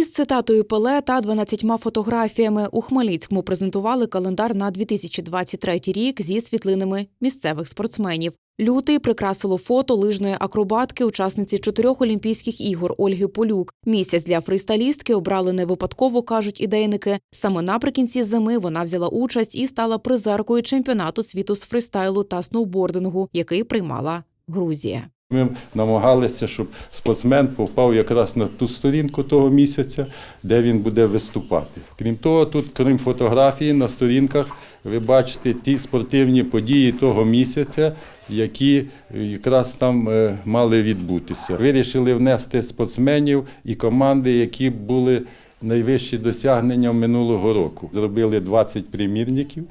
Із цитатою Пеле та 12 фотографіями у Хмельницькому презентували календар на 2023 рік зі світлинами місцевих спортсменів. Лютий прикрасило фото лижної акробатки, учасниці чотирьох Олімпійських ігор Ольги Полюк. Місяць для фристайлістки обрали не випадково, кажуть ідейники. Саме наприкінці зими вона взяла участь і стала призеркою чемпіонату світу з фристайлу та сноубордингу, який приймала Грузія. Ми намагалися, щоб спортсмен попав якраз на ту сторінку того місяця, де він буде виступати. Крім того, тут, крім фотографії, на сторінках ви бачите ті спортивні події того місяця, які якраз там е, мали відбутися. Вирішили внести спортсменів і команди, які були найвищі досягнення минулого року. Зробили 20 примірників.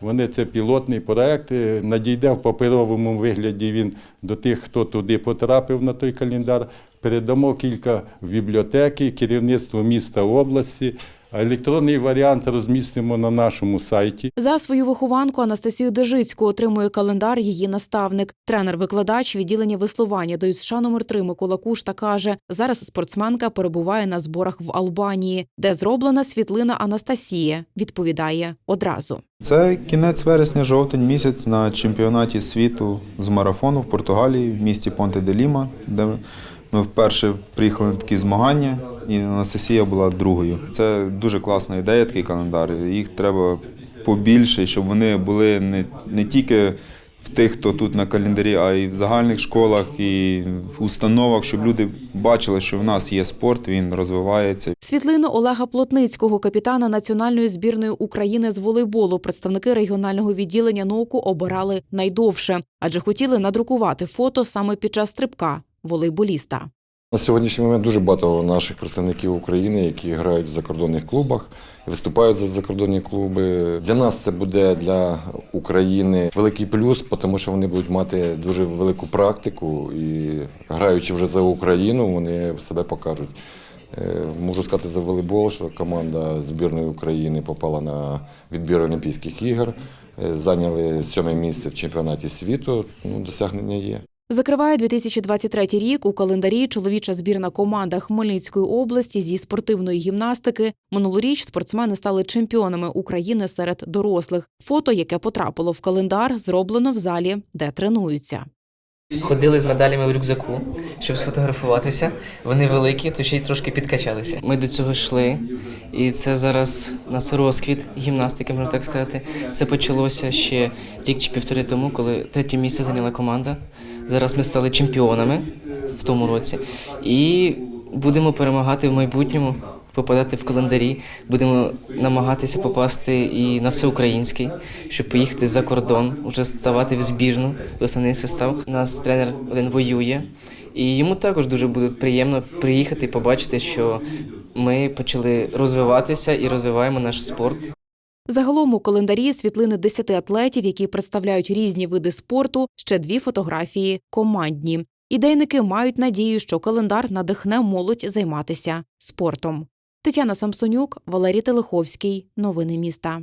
Вони це пілотний проект. Е, Надійде в паперовому вигляді він до тих, хто туди потрапив на той календар. Передамо кілька в бібліотеки, керівництво міста області. А електронний варіант розмістимо на нашому сайті. За свою вихованку Анастасію Дежицьку отримує календар її наставник. Тренер-викладач відділення веслування до США номер 3 Микола Кушта каже, зараз спортсменка перебуває на зборах в Албанії, де зроблена світлина Анастасії. Відповідає одразу. Це кінець вересня-жовтень місяць на чемпіонаті світу з марафону в Португалії в місті Понте де Ліма, де ми вперше приїхали на такі змагання, і Анастасія була другою. Це дуже класна ідея, такий календар. Їх треба побільше, щоб вони були не, не тільки в тих, хто тут на календарі, а й в загальних школах і в установах, щоб люди бачили, що в нас є спорт, він розвивається. Світлину Олега Плотницького, капітана національної збірної України з волейболу, представники регіонального відділення НОКу обирали найдовше, адже хотіли надрукувати фото саме під час стрибка волейболіста. На сьогоднішній момент дуже багато наших представників України, які грають в закордонних клубах, виступають за закордонні клуби. Для нас це буде для України великий плюс, тому що вони будуть мати дуже велику практику і граючи вже за Україну, вони себе покажуть. Е, Можу сказати за волейбол, що команда збірної України попала на відбір Олімпійських ігор, е, зайняли сьоме місце в чемпіонаті світу. Ну, досягнення є. Закриває 2023 рік у календарі чоловіча збірна команда Хмельницької області зі спортивної гімнастики. Минулоріч спортсмени стали чемпіонами України серед дорослих. Фото, яке потрапило в календар, зроблено в залі, де тренуються. Ходили з медалями в рюкзаку, щоб сфотографуватися. Вони великі, то ще й трошки підкачалися. Ми до цього йшли, і це зараз нас розквіт гімнастики, можна так сказати. Це почалося ще рік чи півтори тому, коли третє місце зайняла команда. Зараз ми стали чемпіонами в тому році і будемо перемагати в майбутньому. Попадати в календарі, будемо намагатися попасти і на всеукраїнський, щоб поїхати за кордон, уже ставати в збірну в состав. Нас тренер один воює, і йому також дуже буде приємно приїхати і побачити, що ми почали розвиватися і розвиваємо наш спорт. Загалом у календарі світлини 10 атлетів, які представляють різні види спорту, ще дві фотографії командні. Ідейники мають надію, що календар надихне молодь займатися спортом. Тетяна Самсонюк, Валерій Телеховський. Новини міста.